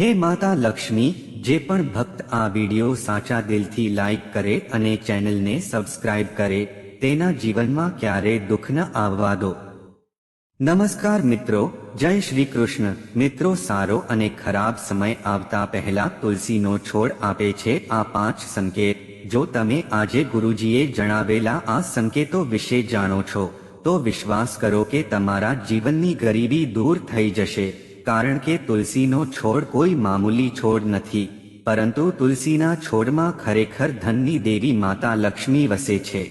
હે માતા લક્ષ્મી, જે પણ ભક્ત આ વિડિયો સાચા દિલથી લાઈક કરે અને ચેનલને સબસ્ક્રાઇબ કરે, તેના જીવનમાં ક્યારે દુઃખ ન આવવા દો. નમસ્કાર મિત્રો, જય શ્રી કૃષ્ણ. મિત્રો, સારો અને ખરાબ સમય આવતા પહેલા તુલસીનો છોડ આપે છે આ પાંચ સંકેત. જો તમે આજે ગુરુજીએ જણાવેલા આ સંકેતો વિશે જાણો છો, તો વિશ્વાસ કરો કે તમારા જીવનની ગરીબી દૂર થઈ જશે. કારણ કે તુલસીનો છોડ કોઈ મામૂલી છોડ નથી, પરંતુ તુલસીના છોડમાં ખરેખર ધનની દેવી માતા લક્ષ્મી વસે છે.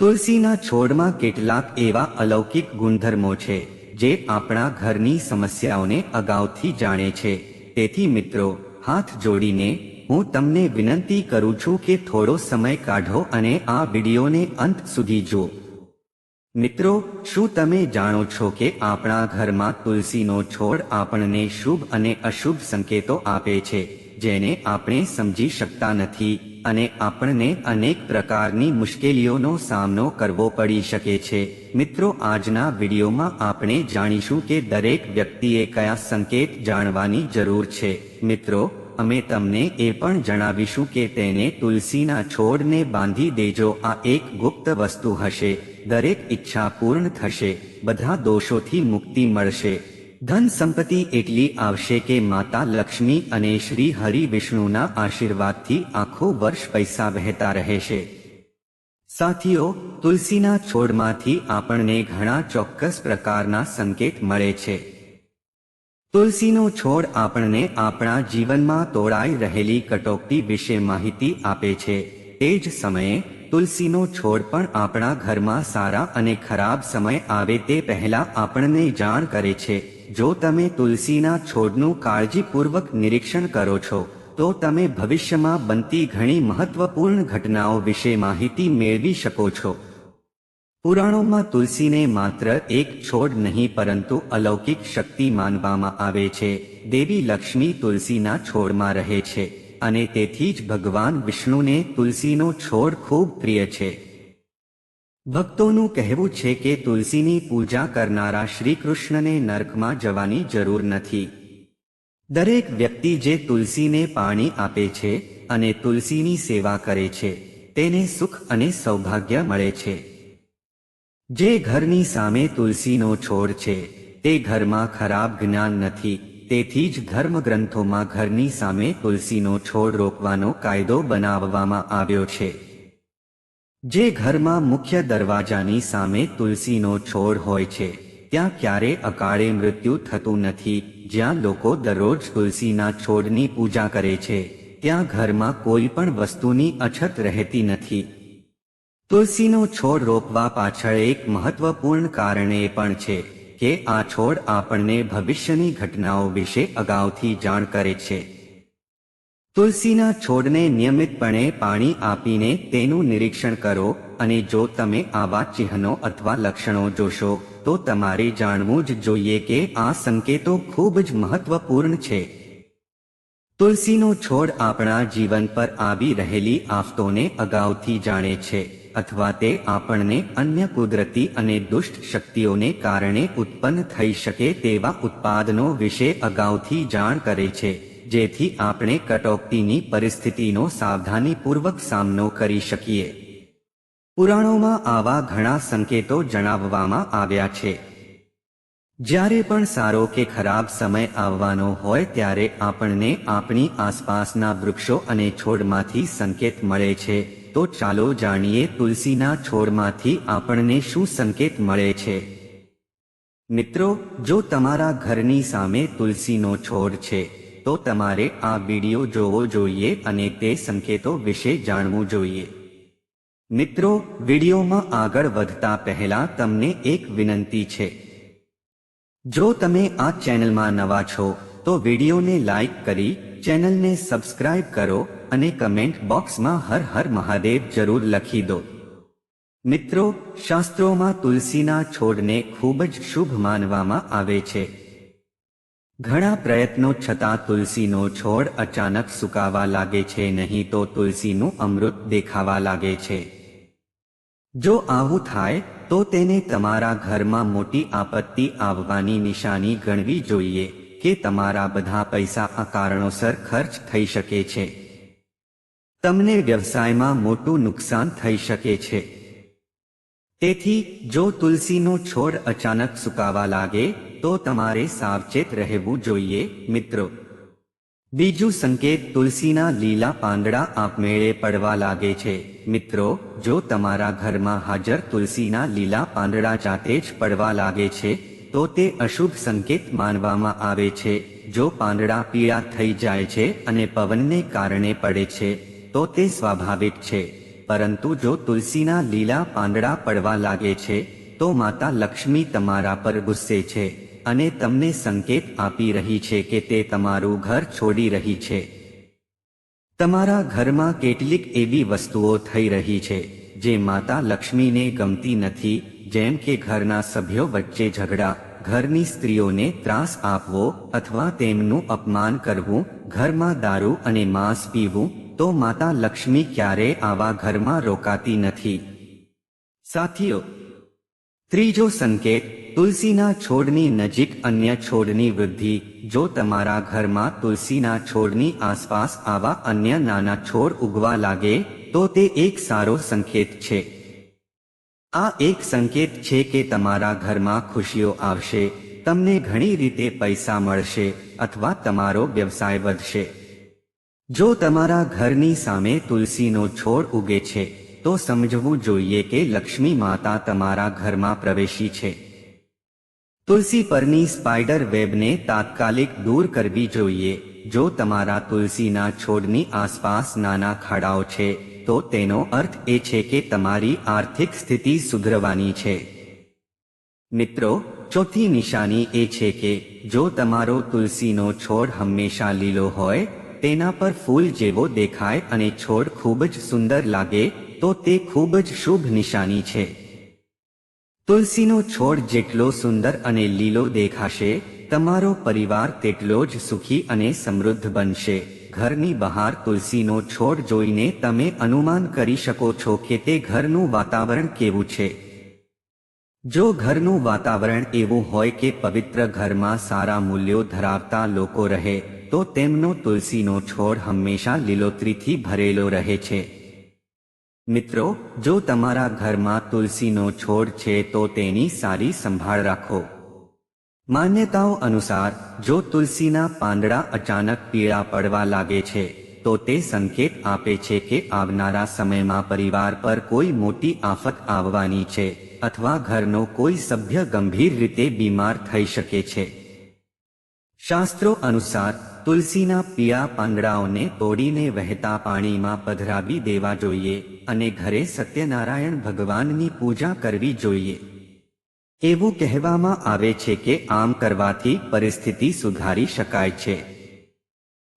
તુલસીના છોડમાં કેટલાક એવા અલૌકિક ગુણધર્મો છે, જે આપણા ઘરની સમસ્યાઓને અગાઉથી જાણે છે. તેથી મિત્રો, હાથ જોડીને, હું તમને વિનંતી કરું છું કે થોડો સમય કાઢો અને આ વિડીયોને અંત સુધી જુઓ. મિત્રો, શું તમે જાણો છો કે આપણા ઘરમાં તુલસીનો છોડ આપણને શુભ અને અશુભ સંકેતો આપે છે, જેને આપણે સમજી શકતા નથી અને આપણને અનેક પ્રકારની મુશ્કેલીઓનો સામનો કરવો પડી શકે છે? મિત્રો, આજના વિડીયોમાં આપણે જાણીશું કે દરેક વ્યક્તિએ કયા સંકેત જાણવાની જરૂર છે. મિત્રો, અમે તમને એ પણ જણાવીશું કે તેને તુલસીના છોડને બાંધી દેજો. આ એક ગુપ્ત વસ્તુ હશે. દરેક ઈચ્છા પૂર્ણ થશે, બધા દોષોથી મુક્તિ મળશે. ધન સંપત્તિ એટલી આવશે કે માતા લક્ષ્મી અને શ્રી હરિ વિષ્ણુના આશીર્વાદથી આખો વર્ષ પૈસા વહેતા રહેશે. સાથીઓ, તુલસીના છોડમાંથી આપણને ઘણા ચોક્કસ પ્રકારના સંકેત મળે છે. તુલસીનો છોડ આપણને આપણા જીવનમાં તોડાઈ રહેલી કટોકટી વિશે માહિતી આપે છે. તે જ સમયે તુલસીનો છોડ પણ આપણા ઘરમાં સારા અને ખરાબ સમય આવે તે પહેલા આપણને જાણ કરે છે. જો તમે તુલસીના છોડનું કાળજીપૂર્વક નિરીક્ષણ કરો છો, તો તમે ભવિષ્યમાં બનતી ઘણી મહત્વપૂર્ણ ઘટનાઓ વિશે માહિતી મેળવી શકો છો. પુરાણોમાં તુલસીને માત્ર એક છોડ નહીં, પરંતુ અલૌકિક શક્તિ માનવામાં આવે છે. દેવી લક્ષ્મી તુલસીના છોડમાં રહે છે. અને તેથી જ ભગવાન વિષ્ણુને તુલસીનો છોડ ખૂબ પ્રિય છે. ભક્તોનું કહેવું છે કે તુલસીની પૂજા કરનારા શ્રી કૃષ્ણને નર્કમાં જવાની જરૂર નથી. દરેક વ્યક્તિ જે તુલસીને પાણી આપે છે અને તુલસીની સેવા કરે છે, તેને સુખ અને સૌભાગ્ય મળે છે. જે ઘરની સામે તુલસીનો છોડ છે, તે ઘરમાં ખરાબ જ્ઞાન નથી તેથી જ ધર્મગ્રંથોમાં ઘરની સામે તુલસીનો છોડ રોકવાનો કાયદો બનાવવામાં આવ્યો છે. જે ઘરમાં મુખ્ય દરવાજાની સામે તુલસીનો છોડ હોય છે, ત્યાં ક્યારે અકાળે મૃત્યુ થતું નથી. જ્યાં લોકો દરરોજ તુલસીના છોડની પૂજા કરે છે, ત્યાં ઘરમાં કોઈ પણ વસ્તુની અછત રહેતી નથી. તુલસીનો છોડ રોપવા પાછળ એક મહત્વપૂર્ણ કારણ એ પણ છે. કે આ છોડ આપણને ભવિષ્યની ઘટનાઓ વિશે અગાઉથી જાણ કરે છે. તુલસીના છોડને નિયમિતપણે પાણી આપીને તેનું નિરીક્ષણ કરો અને જો તમે આવા ચિહ્નો અથવા લક્ષણો જોશો, તો તમારે જાણવું જ જોઈએ કે આ સંકેતો ખૂબ જ મહત્વપૂર્ણ છે. તુલસીનો છોડ આપણા જીવન પર આવી રહેલી આફતોને અગાઉથી જાણે છે. અથવા તે આપણને અન્ય કુદરતી અને દુષ્ટ શક્તિઓને કારણે ઉત્પન્ન થઈ શકે તેવા ઉત્પાદનો વિશે અગાઉથી જાણ કરે છે, જેથી આપણે કટોકટીની પરિસ્થિતિનો સાવધાનીપૂર્વક સામનો કરી શકીએ. પુરાણોમાં આવા ઘણા સંકેતો જણાવવામાં આવ્યા છે. જ્યારે પણ સારો કે ખરાબ સમય આવવાનો હોય ત્યારે આપણને આપણી આસપાસના વૃક્ષો અને છોડમાંથી સંકેત મળે છે તો ચાલો જાણીએ તુલસીના છોડમાંથી આપણને શું સંકેત મળે છે. મિત્રો, જો તમારા ઘરની સામે તુલસીનો છોડ છે, તો તમારે આ વિડિયો જોવો જોઈએ અને તે સંકેતો વિશે જાણવું જોઈએ. મિત્રો, વિડીયોમાં આગળ વધતા પહેલા તમને એક વિનંતી છે. જો તમે આ ચેનલમાં નવા છો, તો વિડીયોને લાઈક કરી ચેનલને સબસ્ક્રાઇબ કરો અને કમેન્ટ બોક્સમાં હર હર મહાદેવ જરૂર લખી દો. મિત્રો, શાસ્ત્રોમાં તુલસીના છોડને ખૂબ જ શુભ માનવામાં આવે છે. ઘણા પ્રયત્નો છતાં તુલસીનો છોડ અચાનક સુકાવા લાગે છે નહીં તો તુલસીનું અમૃત દેખાવા લાગે છે. જો આવું થાય, તો તેને તમારા ઘરમાં મોટી આપત્તિ આવવાની નિશાની ગણવી જોઈએ કે તમારા બધા પૈસા આ કારણોસર ખર્ચ થઈ શકે છે. તમને વ્યવસાયમાં મોટું નુકસાન થઈ શકે છે. તેથી, જો તુલસીનો છોડ અચાનક સુકાવા લાગે, તો તમારે સાવચેત રહેવું જોઈએ, મિત્રો. બીજું સંકેત તુલસીના લીલા પાંદડા આપમેળે પડવા લાગે છે. મિત્રો, જો તમારા ઘરમાં હાજર તુલસીના લીલા પાંદડા જાતે જ પડવા લાગે છે, તો તે અશુભ સંકેત માનવામાં આવે છે. જો પાંદડા પીળા થઈ જાય છે અને પવનને કારણે પડે છે તો તે સ્વાભાવિક છે. પરંતુ જો તુલસીના લીલા પાંદડા પડવા લાગે છે, તો માતા લક્ષ્મી તમારા પર ગુસ્સે છે અને તમને સંકેત આપી રહી છે કે તે તમારું ઘર છોડી રહી છે. તમારા ઘરમાં કેટલીક એવી વસ્તુઓ થઈ રહી છે, જે માતા લક્ષ્મીને ગમતી નથી, જેમ કે ઘરના સભ્યો વચ્ચે ઝઘડા, ઘરની સ્ત્રીઓને ત્રાસ આપવો અથવા તેમનું અપમાન કરવું, ઘરમાં દારૂ અને માંસ પીવું તો માતા લક્ષ્મી ક્યારે આવા ઘરમાં રોકાતી નથી? સાથીઓ, ત્રીજો સંકેત, તુલસીના છોડની નજીક અન્ય છોડની વૃદ્ધિ. જો તમારા ઘરમાં તુલસીના છોડની આસપાસ આવા અન્ય નાના છોડ ઉગવા લાગે, તો તે એક સારો સંકેત છે. આ એક સંકેત છે કે તમારા ઘરમાં ખુશીઓ આવશે, તમને ઘણી રીતે પૈસા મળશે, અથવા તમારો વ્યવસાય વધશે. જો તમારા ઘરની સામે તુલસીનો છોડ ઉગે છે, તો સમજવું જોઈએ કે લક્ષ્મી માતા તમારા ઘરમાં પ્રવેશી છે. તુલસી પરની સ્પાઈડર વેબને તાત્કાલિક દૂર કરવી જોઈએ. જો તમારા તુલસીના છોડની આસપાસ નાના ખાડાઓ છે, તો તેનો અર્થ એ છે કે તમારી આર્થિક સ્થિતિ સુધરવાની છે. મિત્રો, ચોથી નિશાની એ છે કે, જો તમારો તુલસીનો છોડ હંમેશા લીલો હોય તેના પર ફૂલ જેવો દેખાય અને છોડ ખૂબ જ સુંદર લાગે, તો તે ખૂબ જ શુભ નિશાની છે. તુલસીનો છોડ જેટલો સુંદર અને લીલો દેખાશે, તમારો પરિવાર તેટલો જ સુખી અને સમૃદ્ધ બનશે. ઘરની બહાર તુલસીનો છોડ જોઈને તમે અનુમાન કરી શકો છો કે તે ઘરનું વાતાવરણ કેવું છે. જો ઘરનું વાતાવરણ એવું હોય કે પવિત્ર ઘરમાં સારા મૂલ્યો ધરાવતા લોકો રહે, તો તેમનો તુલસીનો છોડ હંમેશા લીલોતરીથી ભરેલો રહે છે. મિત્રો, જો તમારા ઘરમાં તુલસીનો છોડ છે તો તેની સારી સંભાળ રાખો. માન્યતાઓ અનુસાર, જો તુલસીના પાંદડા અચાનક પીળા પડવા લાગે છે, તો તે સંકેત આપે છે કે આવનારા સમયમાં પરિવાર પર કોઈ મોટી આફત આવવાની છે. અથવા ઘરનો કોઈ સભ્ય ગંભીર રીતે બીમાર થઈ શકે છે. શાસ્ત્રો અનુસાર, તુલસીના પિયા પાંદડાઓને તોડીને વહેતા પાણીમાં પધરાવી દેવા જોઈએ અને ઘરે સત્યનારાયણ ભગવાનની પૂજા કરવી જોઈએ. એવું કહેવામાં આવે છે કે આમ કરવાથી પરિસ્થિતિ સુધારી શકાય છે.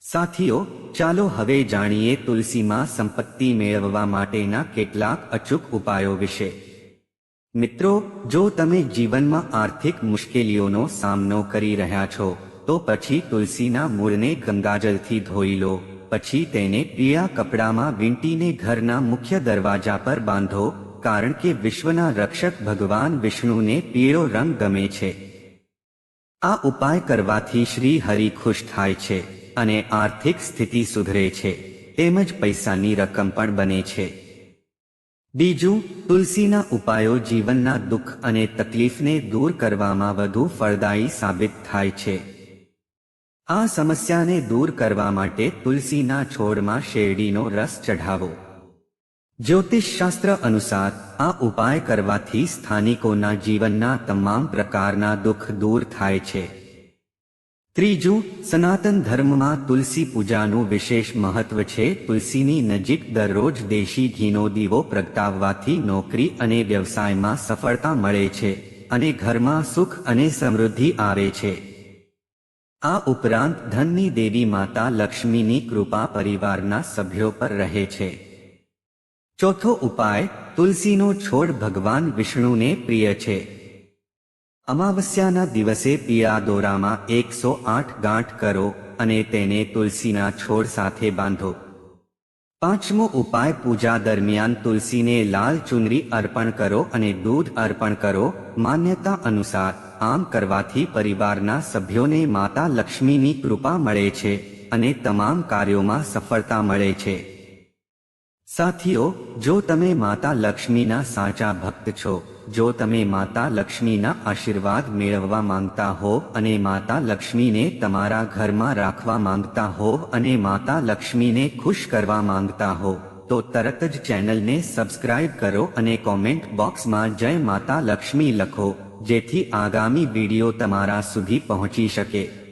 સાથીઓ, ચાલો હવે જાણીએ તુલસીમાં સંપત્તિ મેળવવા માટેના કેટલાક અચૂક ઉપાયો વિશે. મિત્રો, જો તમે જીવનમાં આર્થિક મુશ્કેલીઓનો સામનો કરી રહ્યા છો, તો પછી તુલસીના મૂળને ગંગાજળથી ધોઈ લો. પછી તેને પીળા કપડામાં વીંટીને ઘરના મુખ્ય દરવાજા પર બાંધો, કારણ કે વિશ્વના રક્ષક ભગવાન વિષ્ણુને પીળો રંગ ગમે છે. આ ઉપાય કરવાથી શ્રી હરિ ખુશ થાય છે અને આર્થિક સ્થિતિ સુધરે છે. તેમજ પૈસાની રકમ પણ બને છે. બીજું, તુલસીના ઉપાયો જીવનના દુઃખ અને તકલીફને દૂર કરવામાં વધુ ફળદાયી સાબિત થાય છે. આ સમસ્યાને દૂર કરવા માટે તુલસીના છોડમાં શેરડીનો રસ ચઢાવો. જ્યોતિષશાસ્ત્ર અનુસાર, આ ઉપાય કરવાથી સ્થાનિકોના જીવનના તમામ પ્રકારના દુઃખ દૂર થાય છે. ત્રીજું, સનાતન ધર્મમાં તુલસી પૂજાનું વિશેષ મહત્વ છે. તુલસીની નજીક દરરોજ દેશી ઘીનો દીવો પ્રગટાવવાથી નોકરી અને વ્યવસાયમાં સફળતા મળે છે અને ઘરમાં સુખ અને સમૃદ્ધિ આવે છે. આ ઉપરાંત ધનની દેવી માતા લક્ષ્મીની કૃપા પરિવારના સભ્યો પર રહે છે. ચોથો ઉપાય, તુલસીનો છોડ ભગવાન વિષ્ણુને પ્રિય છે. અમાવસ્યાના દિવસે પીળા દોરામાં એકસો આઠ ગાંઠ કરો અને તેને તુલસીના છોડ સાથે બાંધો. પાંચમો ઉપાય પૂજા દરમિયાન તુલસીને લાલ ચુનરી અર્પણ કરો અને દૂધ અર્પણ કરો. માન્યતા અનુસાર આમ કરવાથી પરિવારના સભ્યોને માતા લક્ષ્મીની કૃપા મળે છે અને તમામ કાર્યોમાં સફળતા મળે છે. સાથીઓ, જો તમે માતા લક્ષ્મીના સાચા ભક્ત છો જો તમે માતા લક્ષ્મીના આશીર્વાદ મેળવવા માંગતા હો અને માતા લક્ષ્મીને તમારા ઘરમાં રાખવા માંગતા હો અને માતા લક્ષ્મીને ખુશ કરવા માંગતા હો, તો તરત જ ચેનલને સબસ્ક્રાઇબ કરો અને કોમેન્ટ બોક્સમાં જય માતા લક્ષ્મી લખો, જેથી આગામી વીડિયો તમારા સુધી પહોંચી શકે.